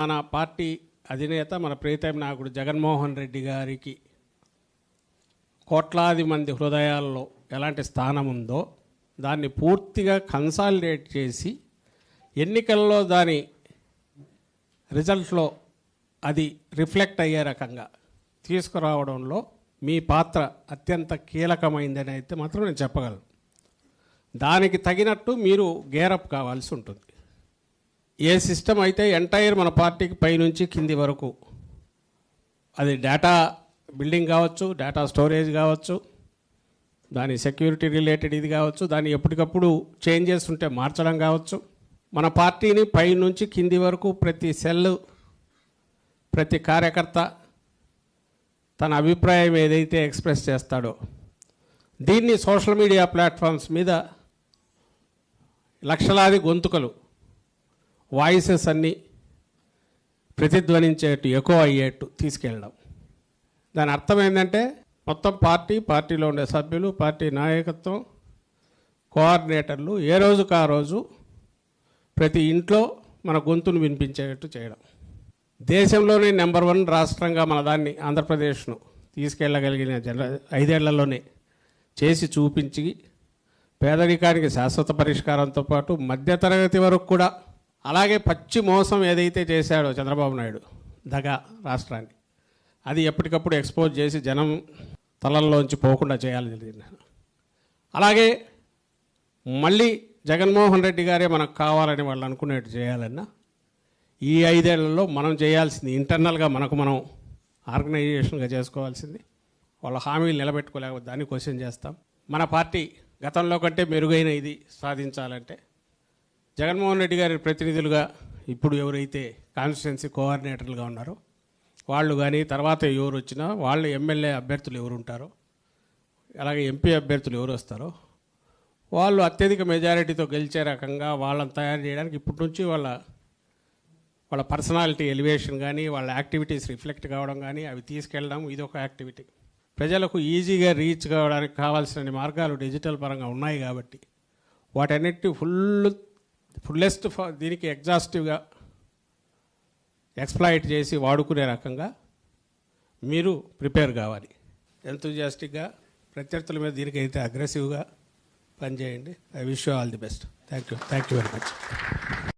మన పార్టీ అధినేత మన ప్రీతం నాయకుడు జగన్మోహన్ రెడ్డి గారికి కోట్లాది మంది హృదయాల్లో ఎలాంటి స్థానం ఉందో దాన్ని పూర్తిగా కన్సాలిడేట్ చేసి ఎన్నికల్లో దాని రిజల్ట్లో అది రిఫ్లెక్ట్ అయ్యే రకంగా తీసుకురావడంలో మీ పాత్ర అత్యంత కీలకమైందని అయితే మాత్రం నేను చెప్పగలను. దానికి తగినట్టు మీరు గేరప్ కావాల్సి ఉంటుంది. ఏ సిస్టమ్ అయితే ఎంటైర్ మన పార్టీకి పైనుంచి కింది వరకు అది డేటా బిల్డింగ్ కావచ్చు డేటా స్టోరేజ్ కావచ్చు దాని సెక్యూరిటీ రిలేటెడ్ ఇది కావచ్చు దాన్ని ఎప్పటికప్పుడు చేంజెస్ ఉంటే మార్చడం కావచ్చు. మన పార్టీని పైనుంచి కింది వరకు ప్రతి సెల్ ప్రతి కార్యకర్త తన అభిప్రాయం ఏదైతే ఎక్స్ప్రెస్ చేస్తాడో దీన్ని సోషల్ మీడియా ప్లాట్ఫామ్స్ మీద లక్షలాది గొంతుకలు వాయిసెస్ అన్నీ ప్రతిధ్వనించేట్టు ఎక్కువ అయ్యేట్టు తీసుకెళ్ళడం. దాని అర్థం ఏంటంటే మొత్తం పార్టీ పార్టీలో ఉండే సభ్యులు పార్టీ నాయకత్వం కోఆర్డినేటర్లు ఏ రోజుకు ఆ రోజు ప్రతి ఇంట్లో మన గొంతును వినిపించేటట్టు చేయడం. దేశంలోనే నెంబర్ వన్ రాష్ట్రంగా మన దాన్ని ఆంధ్రప్రదేశ్ను తీసుకెళ్ళగలిగిన జన ఐదేళ్ళలోనే చేసి చూపించి పేదరికానికి శాశ్వత పరిష్కారంతో పాటు మధ్యతరగతి వరకు కూడా అలాగే పచ్చి మోసం ఏదైతే చేశాడో చంద్రబాబు నాయుడు దగ రాష్ట్రాన్ని అది ఎప్పటికప్పుడు ఎక్స్పోజ్ చేసి జనం తలల్లోంచి పోకుండా చేయాలని జరిగింది అలాగే మళ్ళీ జగన్మోహన్ రెడ్డి గారే మనకు కావాలని వాళ్ళు అనుకునేట్టు చేయాలన్నా ఈ ఐదేళ్ళలో మనం చేయాల్సింది ఇంటర్నల్గా మనకు మనం ఆర్గనైజేషన్గా చేసుకోవాల్సింది వాళ్ళ హామీలు నిలబెట్టుకోలేకపోతే దాన్ని క్వశ్చన్ చేస్తాం. మన పార్టీ గతంలో కంటే మెరుగైన ఇది సాధించాలంటే జగన్మోహన్ రెడ్డి గారి ప్రతినిధులుగా ఇప్పుడు ఎవరైతే కాన్స్టిట్యున్సీ కోఆర్డినేటర్లుగా ఉన్నారో వాళ్ళు కానీ తర్వాత ఎవరు వచ్చినా వాళ్ళ ఎమ్మెల్యే అభ్యర్థులు ఎవరు ఉంటారో అలాగే ఎంపీ అభ్యర్థులు ఎవరు వస్తారో వాళ్ళు అత్యధిక మెజారిటీతో గెలిచే రకంగా వాళ్ళని తయారు చేయడానికి ఇప్పటి నుంచి వాళ్ళ వాళ్ళ పర్సనాలిటీ ఎలివేషన్ కానీ వాళ్ళ యాక్టివిటీస్ రిఫ్లెక్ట్ కావడం కానీ అవి తీసుకెళ్ళడం ఇది ఒక యాక్టివిటీ. ప్రజలకు ఈజీగా రీచ్ కావడానికి కావాల్సిన మార్గాలు డిజిటల్ పరంగా ఉన్నాయి కాబట్టి వాటన్నిటి ఫుల్ ఫుల్లెస్ట్ దీనికి ఎగ్జాస్టివ్గా ఎక్స్ప్లాయిట్ చేసి వాడుకునే రకంగా మీరు ప్రిపేర్ కావాలి. ఎంతూజియాస్టిక్గా ప్రత్యర్థుల మీద దీనికైతే అగ్రెసివ్గా పనిచేయండి. I wish you all the best thank you thank you very much